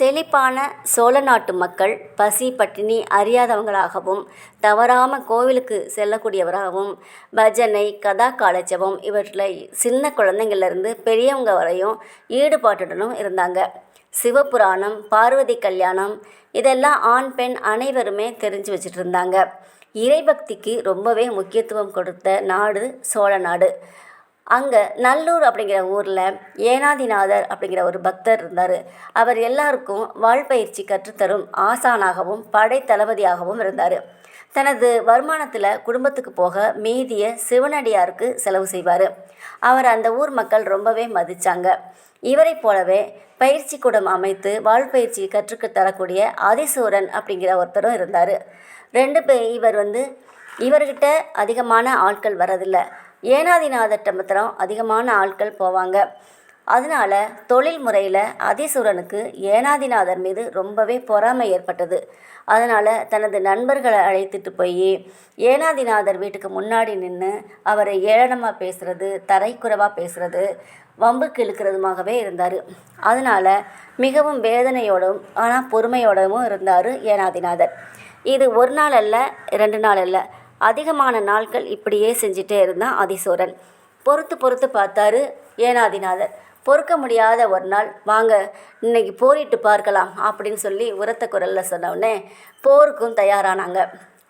செழிப்பான சோழ நாட்டு மக்கள் பசி பட்டினி அறியாதவங்களாகவும் தவறாமல் கோவிலுக்கு செல்லக்கூடியவராகவும் பஜனை கதா காலட்சேபம் இவற்றில் சின்ன குழந்தைங்கள்லேருந்து பெரியவங்க வரையும் ஈடுபாட்டுடனும் இருந்தாங்க. சிவபுராணம் பார்வதி கல்யாணம் இதெல்லாம் ஆண் பெண் அனைவருமே தெரிஞ்சு வச்சுட்டு இருந்தாங்க. இறைபக்திக்கு ரொம்பவே முக்கியத்துவம் கொடுத்த நாடு சோழ நாடு. அங்கே நல்லூர் அப்படிங்கிற ஊரில் ஏனாதிநாதர் அப்படிங்கிற ஒரு பக்தர் இருந்தார். அவர் எல்லாருக்கும் வாழ்பயிற்சி கற்றுத்தரும் ஆசானாகவும் படைத்தளபதியாகவும் இருந்தார். தனது வருமானத்தில் குடும்பத்துக்கு போக மீதிய சிவனடியாருக்கு செலவு செய்வார். அவர் அந்த ஊர் மக்கள் ரொம்பவே மதித்தாங்க இவரைப் போலவே பயிற்சி கூடம் அமைத்து வாழ்பயிற்சி கற்றுக்கு தரக்கூடிய ஆதிசூரன் அப்படிங்கிற ஒருத்தரும் இருந்தார். ரெண்டு பே இவர் வந்து இவர்கிட்ட அதிகமான ஆட்கள் வரதில்லை ஏனாதிநாதர்கிட்ட மாத்திரம் அதிகமான ஆட்கள் போவாங்க. அதனால் தொழில் முறையில் அதிசூரனுக்கு ஏனாதிநாதர் மீது ரொம்பவே பொறாமை ஏற்பட்டது. அதனால் தனது நண்பர்களை அழைத்துட்டு போய் ஏனாதிநாதர் வீட்டுக்கு முன்னாடி நின்று அவரை ஏளனமாக பேசுகிறது தரைக்குறவாக பேசுகிறது வம்புக்கு இழுக்கிறதுமாகவே இருந்தார். அதனால் மிகவும் வேதனையோடும் ஆனால் பொறுமையோடவும் இருந்தார் ஏனாதிநாதர். இது ஒரு நாள் அல்ல ரெண்டு நாள் அல்ல. அதிகமான நாட்கள் இப்படியே செஞ்சிட்டே இருந்தான் அதிசூரன். பொறுத்து பொறுத்து பார்த்தாரு ஏனாதிநாதர். பொறுக்க முடியாத ஒரு நாள் வாங்க இன்னைக்கு போரிட்டு பார்க்கலாம் அப்படின்னு சொல்லி உரத்த குரலில் சொன்னவுடனே போருக்கும் தயாரானாங்க.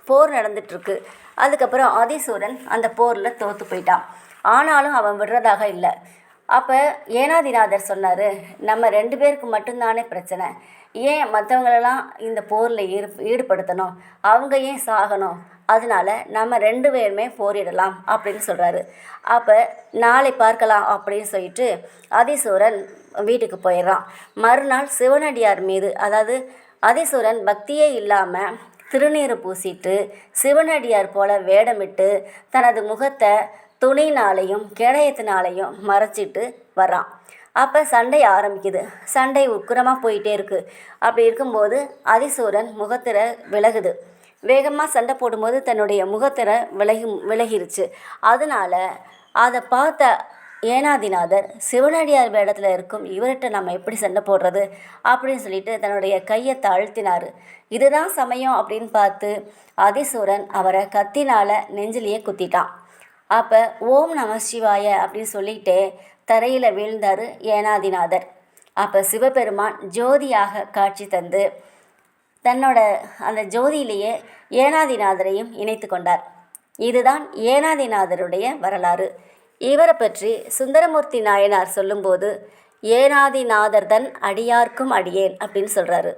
போர் நடந்துட்டுருக்கு. அதுக்கப்புறம் அதிசூரன் அந்த போரில் தோற்று போயிட்டான். ஆனாலும் அவன் விடுறதாக இல்லை. அப்போ ஏனாதிநாதர் சொன்னார் நம்ம ரெண்டு பேருக்கு மட்டும்தானே பிரச்சனை. ஏன் மற்றவங்களெல்லாம் இந்த போரில் ஈடு ஈடுபடுத்தணும்? அவங்க ஏன் சாகணும்? அதனால நம்ம ரெண்டு பேருமே போரிடலாம் அப்படின்னு சொல்கிறாரு அப்போ நாளை பார்க்கலாம் அப்படின்னு சொல்லிட்டு அதிசூரன் வீட்டுக்கு போயிடுறான். மறுநாள் சிவனடியார் மீது அதாவது அதிசூரன் பக்தியே இல்லாமல் திருநீர் பூசிட்டு சிவனடியார் போல வேடமிட்டு தனது முகத்தை துணினாலையும் கேடயத்தினாலையும் மறைச்சிட்டு வர்றான் அப்போ சண்டை ஆரம்பிக்குது. சண்டை உக்கிரமாக போயிட்டே இருக்குது அப்படி இருக்கும்போது அதிசூரன் முகத்திர விலகுது. வேகமாக சண்டை போடும்போது தன்னுடைய முகத்திர விலகி விலகிருச்சு. அதனால் அதை பார்த்த ஏனாதிநாதர் சிவனடியார் வேடத்தில் இருக்கும் இவர்கிட்ட நம்ம எப்படி சண்டை போடுறது? அப்படின்னு சொல்லிட்டு தன்னுடைய கையை தாழ்த்தினார். இதுதான் சமயம் அப்படின்னு பார்த்து அதிசூரன் அவரை கத்தினால் நெஞ்சிலேயே குத்திட்டான். அப்போ ஓம் நம சிவாய அப்படின்னு சொல்லிட்டு தரையில் விழுந்தார் ஏனாதிநாதர். அப்போ சிவபெருமான் ஜோதியாக காட்சி தந்து தன்னோட அந்த ஜோதியிலேயே ஏனாதிநாதரையும் இணைத்து கொண்டார். இதுதான் ஏனாதிநாதருடைய வரலாறு. இவரை பற்றி சுந்தரமூர்த்தி நாயனார் சொல்லும்போது ஏனாதிநாதர் தன் அடியார்க்கும் அடியேன் அப்படின்னு சொல்கிறாரு